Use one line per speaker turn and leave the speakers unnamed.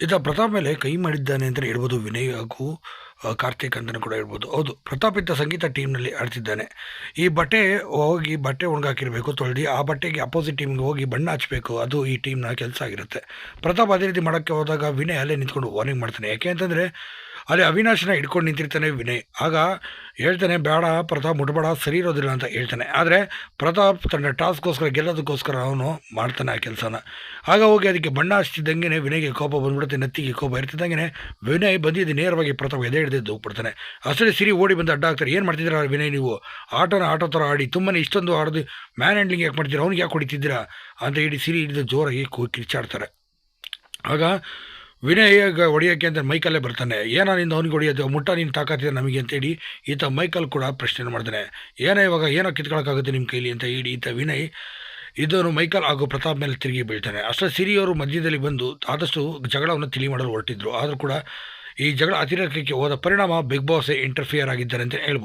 ಇತ್ತ ಪ್ರತಾಪ್ ಮೇಲೆ ಕೈ ಮಾಡಿದ್ದಾನೆ ಅಂತಲೇ ಹೇಳ್ಬೋದು. ವಿನಯ್ ಹಾಗೂ ಕಾರ್ತಿಕ್ ಅಂತಲೂ ಕೂಡ ಹೇಳ್ಬೋದು. ಹೌದು, ಪ್ರತಾಪ್ ಇದ್ದ ಸಂಗೀತ ಟೀಮ್ನಲ್ಲಿ ಆಡ್ತಿದ್ದಾನೆ. ಈ ಬಟ್ಟೆ ಹೋಗಿ ಬಟ್ಟೆ ಒಣಗಾಕಿರಬೇಕು, ತೊಳೆದು ಆ ಬಟ್ಟೆಗೆ ಅಪೋಸಿಟ್ ಟೀಮ್ಗೆ ಹೋಗಿ ಬಣ್ಣ ಹಚ್ಚಬೇಕು ಅದು ಈ ಟೀಮ್ನ ಕೆಲಸ ಆಗಿರುತ್ತೆ. ಪ್ರತಾಪ್ ಅದೇ ರೀತಿ ಮಾಡೋಕ್ಕೆ ಹೋದಾಗ ವಿನಯ್ ಅಲ್ಲೇ ನಿಂತ್ಕೊಂಡು ವಾರ್ನಿಂಗ್ ಮಾಡ್ತಾನೆ. ಯಾಕೆ ಅಂತಂದರೆ, ಅಲ್ಲಿ ಅವಿನಾಶನ ಹಿಡ್ಕೊಂಡು ನಿಂತಿರ್ತಾನೆ ವಿನಯ್. ಆಗ ಹೇಳ್ತಾನೆ, ಬೇಡ, ಪ್ರತಾಪ್ ಮುಟ್ಬೇಡ, ಸರಿ ಇರೋದಿಲ್ಲ ಅಂತ ಹೇಳ್ತಾನೆ. ಆದರೆ ಪ್ರತಾಪ್ ತನ್ನ ಟಾಸ್ಕ್ಗೋಸ್ಕರ ಗೆಲ್ಲೋದಕ್ಕೋಸ್ಕರ ಅವನು ಮಾಡ್ತಾನೆ ಆ ಕೆಲಸನ. ಆಗ ಹೋಗಿ ಅದಕ್ಕೆ ಬಣ್ಣ ಹಚ್ತಿದ್ದಂಗೆ ವಿನಯ್ಗೆ ಕೋಪ ಬಂದ್ಬಿಡುತ್ತೆ, ನತ್ತಿಗೆ ಕೋಪ ಇರ್ತಿದ್ದಂಗೆ ವಿನಯ್ ಬಂದಿದ್ದು ನೇರವಾಗಿ ಪ್ರತಾಪ್ ಎದೆ ಹಿಡಿದು ಹೋಗ್ಬಿಡ್ತಾನೆ. ಅಸಲಿ ಸಿರಿ ಓಡಿ ಬಂದು ಅಡ್ಡ ಹಾಕ್ತಾರೆ, ಏನು ಮಾಡ್ತಿದ್ದೀರಾ ವಿನಯ್ ನೀವು? ಆಟೋನ ಆಟೋ ಥರ ಆಡಿ, ತುಂಬನೇ ಇಷ್ಟೊಂದು ಆಡೋದು ಮ್ಯಾನ್ ಹ್ಯಾಂಡ್ಲಿಂಗ್ ಯಾಕೆ ಮಾಡ್ತೀರಾ ಅವ್ನಿಗೆ ಯಾಕೆ ಹೊಡಿತಿದ್ದೀರಾ? ಅಂತ ಹೇಳಿ ಸಿರಿ ಹಿಡಿದು ಜೋರಾಗಿ ಕೂ ಕಿರ್ಚಾಡ್ತಾರೆ. ಆಗ ವಿನಯ್ ಗ- ಹೊಡಿಯೋಕ್ಕೆ ಅಂತ ಮೈಕಲ್ಲೇ ಬರ್ತಾನೆ. ಏನೋ ನಿಂದ ಅವ್ನಿಗೆ ಹೊಡಿಯೋದು? ಮುಟ್ಟ ನೀನು ತಾಕತ್ತಿದೆ ನಮಗೆ ಅಂತೇಳಿ ಈತ ಮೈಕಲ್ ಕೂಡ ಪ್ರಶ್ನೆ ಮಾಡ್ತಾನೆ. ಏನೋ ಇವಾಗ ಏನೋ ಕಿತ್ಕೊಳಕ್ಕಾಗುತ್ತೆ ನಿಮ್ಮ ಕೈಲಿ ಅಂತ ಹೇಳಿ ಈತ ವಿನಯ್ ಇದನ್ನು ಮೈಕಲ್ ಹಾಗೂ ಪ್ರತಾಪ್ ಮೇಲೆ ತಿರುಗಿ ಬೀಳ್ತಾನೆ. ಅಷ್ಟೇ ಸಿರಿಯವರು ಮಧ್ಯದಲ್ಲಿ ಬಂದು ಆದಷ್ಟು ಜಗಳವನ್ನು ತಿಳಿ ಮಾಡಲು ಹೊರಟಿದ್ರು. ಆದರೂ ಕೂಡ ಈ ಜಗಳ ಅತಿರೇಕಕ್ಕೆ ಹೋದ ಪರಿಣಾಮ ಬಿಗ್ ಬಾಸ್ ಇಂಟರ್ಫಿಯರ್ ಆಗಿದ್ದಾರೆ ಅಂತ ಹೇಳ್ಬೋದು.